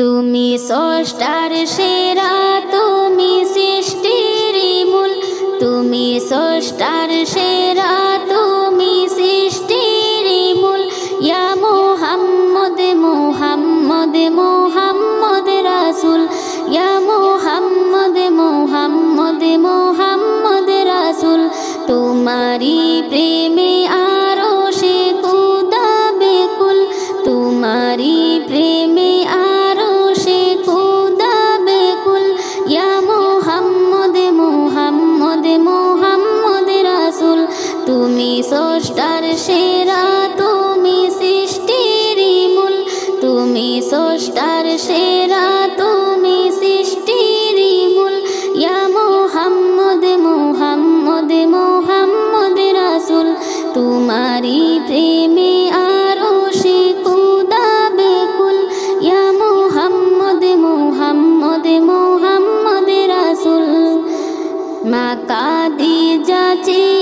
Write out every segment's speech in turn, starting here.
তুমি সষ্টার সেরা তুমি সৃষ্টির মূল। তুমি সষ্টার সেরা মা কাদি যাচি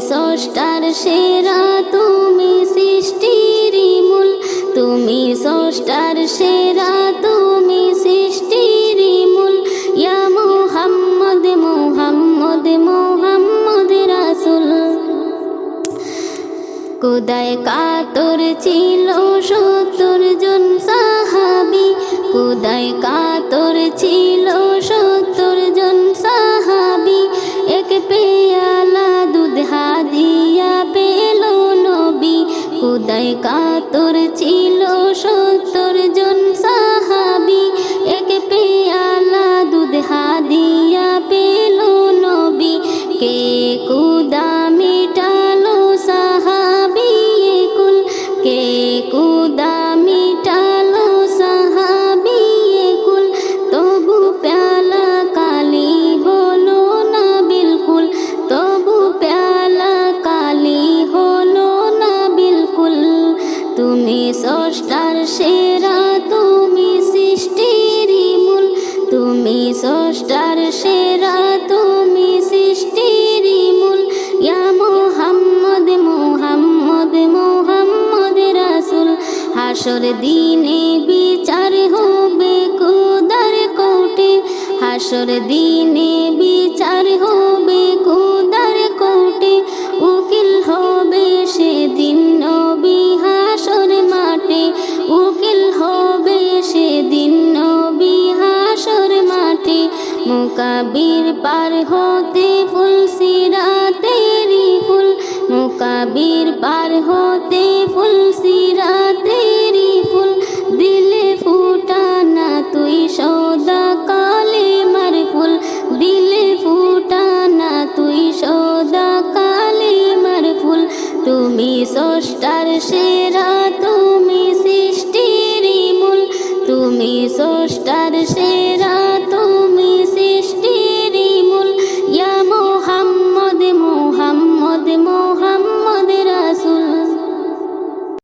সষ্টার সেরা, তুমি সৃষ্টির মূল। তুমি সষ্টার সেরা, তুমি সৃষ্টির মূল। ইয়া মোহাম্মদ মোহাম্মদ মোহাম্মদ রাসুল। কোদায় কাতর ছিল সত্তর জন সাহাবি। কোদায় কাতর ছিল কাতর ছিল সত্তর হাসর দিনে বিচার হবে কুদার কোটে হাসর দিনে বিচার হবে কুদার কোটে উকিল হবে সেদিন দিন হাসর মাঠে। উকিল হবে সেদিন নবী হাসর মাঠে। মোকাবির পার হতে ফুল সিরাতেরি ফুল। মোকাবির পার হতে ফুল সিরাতে সষ্টার সেরা তুমি সৃষ্টির মূল। তুমি সষ্টার সেরা